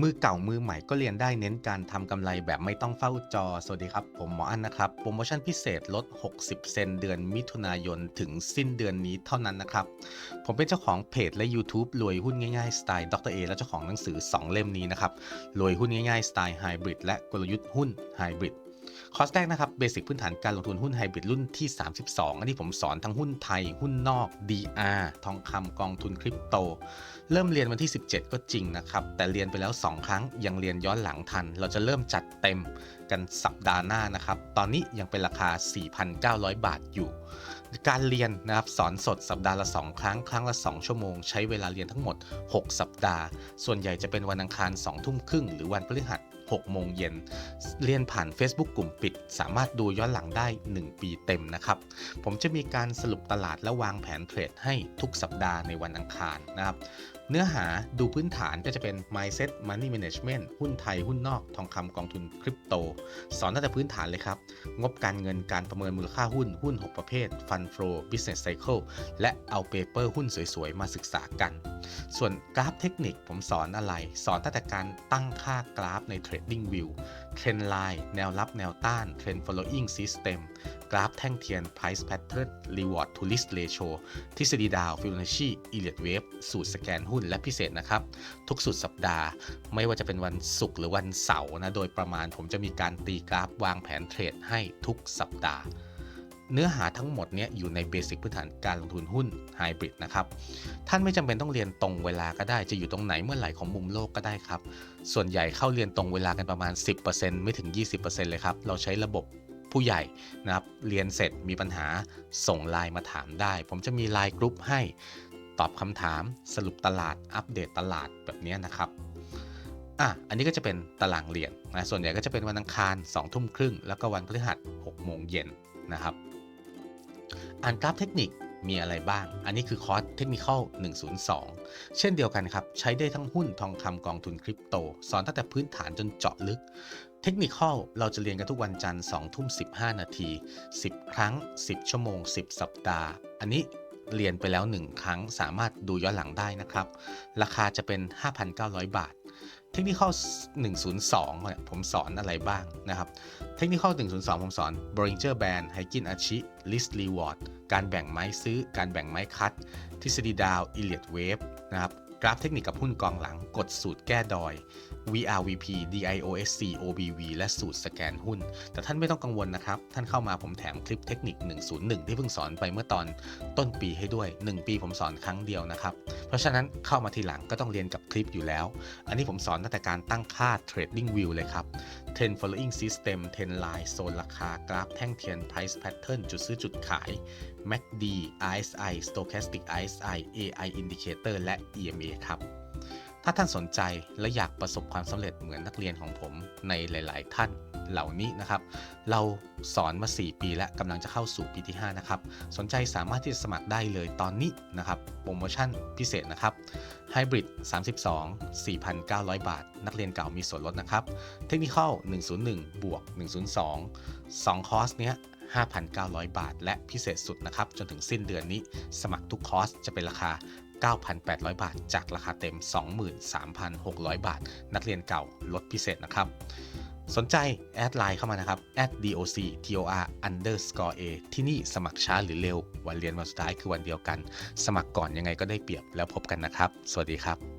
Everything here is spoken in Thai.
มือเก่ามือใหม่ก็เรียนได้เน้นการทำกำไรแบบไม่ต้องเฝ้าจอ สวัสดีครับ ผมหมออันนะครับ โปรโมชั่นพิเศษลด 60 เซนเดือนมิถุนายนถึงสิ้นเดือนนี้เท่านั้นนะครับ ผมเป็นเจ้าของเพจและ YouTube รวยหุ้นง่ายๆ สไตล์ดรเอและเจ้าของหนังสือ 2 เล่มนี้นะครับ รวยหุ้นง่ายๆ สไตล์ไฮบริดและกลยุทธ์หุ้นไฮบริด คอร์สแรกนะครับเบสิกพื้นฐานการลงทุนหุ้นไฮบริดรุ่นที่ 32 อันนี้ผมสอนทั้งหุ้นไทย หุ้นนอก DR ทองคำกองทุนคริปโต เริ่มเรียนวันที่ 17 ก็จริงนะครับ แต่เรียนไปแล้ว 2 ครั้งยังเรียนย้อนหลังทัน เราจะเริ่มจัดเต็มกันสัปดาห์หน้านะครับ ตอนนี้ยังเป็นราคา 4,900 บาทอยู่ การเรียนนะครับสอนสดสัปดาห์ละ 2 ครั้ง ครั้งละ 2 ชั่วโมง ใช้เวลาเรียนทั้งหมด 6 สัปดาห์ ส่วนใหญ่จะเป็นวันอังคาร2ทุ่มครึ่งหรือวันพฤหัส 6 โมงเย็น เรียนผ่าน Facebook กลุ่มปิด สามารถดูย้อนหลังได้ 1 ปีเต็มนะครับ ผมจะมีการสรุปตลาดและวางแผนเทรดให้ทุกสัปดาห์ในวันอังคารนะครับเนื้อหาดูพื้นฐานก็จะเป็น mindset money management หุ้นไทย หุ้นนอก ทองคำกองทุนคริปโต สอนตั้งแต่พื้นฐานเลยครับ งบการเงินการประเมินมูลค่าหุ้น หุ้น 6 ประเภท fund flow business cycle และเอาเปเปอร์หุ้นสวย ๆ มาศึกษากัน ส่วนกราฟเทคนิคผมสอนอะไร สอนตั้งแต่การตั้งค่ากราฟใน Trading View เทรนไลน์แนวรับแนวต้าน Trend following system กราฟแท่งเทียน price pattern reward to risk ratio ทฤษฎีดาว Fibonacci Elliott Wave สูตรสแกนหุ้นและพิเศษนะครับ ทุกสุดสัปดาห์ ไม่ว่าจะเป็นวันศุกร์หรือวันเสาร์นะโดยประมาณผมจะมีการตีกราฟวางแผนเทรดให้ทุกสัปดาห์ เนื้อหาทั้งหมดเนี้ยอยู่ในเบสิกพื้นฐานการลงทุนหุ้นไฮบริดนะครับท่านไม่จำเป็นต้องเรียนตรงเวลาก็ได้จะอยู่ตรงไหนเมื่อไหร่ของมุมโลกก็ได้ครับ ส่วนใหญ่เข้าเรียนตรงเวลากันประมาณ 10%ไม่ถึง 20%เลยครับเราใช้ระบบผู้ใหญ่นะครับเรียนเสร็จมีปัญหาส่งไลน์มาถามได้ ผมจะมีไลน์กรุ๊ปให้ ตอบคำถามสรุปตลาดอัปเดตตลาดแบบนี้นะครับอะอันนี้ก็จะเป็นตารางเรียนนะส่วนใหญ่ก็จะเป็นวันอังคาร2ทุ่มครึ่งแล้วก็วันพฤหัส6โมงเย็นนะครับอ่านกราฟเทคนิคมีอะไรบ้าง อันนี้คือคอร์สเทคนิค102 เช่นเดียวกันครับ ใช้ได้ทั้งหุ้นทองคำกองทุนคริปโต สอนตั้งแต่พื้นฐานจนเจาะลึก เทคนิคเราจะเรียนกันทุกวันจันทร์2ทุ่ม15 นาที 10 ครั้ง 10 ชั่วโมง 10 สัปดาห์ อันนี้ เรียนไปแล้ว 1 ครั้งสามารถดูย้อนหลังได้นะครับ ราคาจะเป็น 5,900 บาท เทคนิคข้อ102เนี่ยผมสอนอะไรบ้างนะครับ เทคนิคข้อ102 ผมสอน Bollinger Band h i g i n Archie List Reward การแบ่งไม้ซื้อ การแบ่งไม้คัด ทฤษฎีดาว Elliott Wave นะครับ กราฟเทคนิคกับหุ้นกองหลัง กดสูตรแก้ดอย VRVP DIOSC OBV และสูตรสแกนหุ้น แต่ท่านไม่ต้องกังวลนะครับ ท่านเข้ามาผมแถมคลิปเทคนิค 101 ที่เพิ่งสอนไปเมื่อตอนต้นปีให้ด้วย 1 ปีผมสอนครั้งเดียวนะครับ เพราะฉะนั้นเข้ามาทีหลังก็ต้องเรียนกับคลิปอยู่แล้ว อันนี้ผมสอนตั้งแต่การตั้งค่า Trading View เลยครับ Trend following system Trend line โซนราคากราฟแท่งเทียน price pattern จุดซื้อจุดขาย MACD RSI Stochastic RSI AI indicator และ EMA ครับ ถ้าท่านสนใจและอยากประสบความสำเร็จเหมือนนักเรียนของผมในหลาย ๆ ท่านเหล่านี้นะครับ เราสอนมา 4 ปีและกำลังจะเข้าสู่ปีที่ 5 นะครับ สนใจสามารถที่จะสมัครได้เลยตอนนี้นะครับ โปรโมชั่นพิเศษนะครับ Hybrid 32 4,900 บาท นักเรียนเก่ามีส่วนลดนะครับ เทคนิค101 บวก 102 2 คอร์สเนี้ย5,900 บาท และพิเศษสุดนะครับ จนถึงสิ้นเดือนนี้ สมัครทุกคอร์สจะเป็นราคา 9,800 บาท จากราคาเต็ม 23,600 บาท นักเรียนเก่าลดพิเศษนะครับ สนใจแอดไลน์เข้ามานะครับ @doc tor underscore a ที่นี่สมัครช้าหรือเร็ว วันเรียนวันสุดท้ายคือวันเดียวกัน สมัครก่อนยังไงก็ได้เปรียบแล้วพบกันนะครับ สวัสดีครับ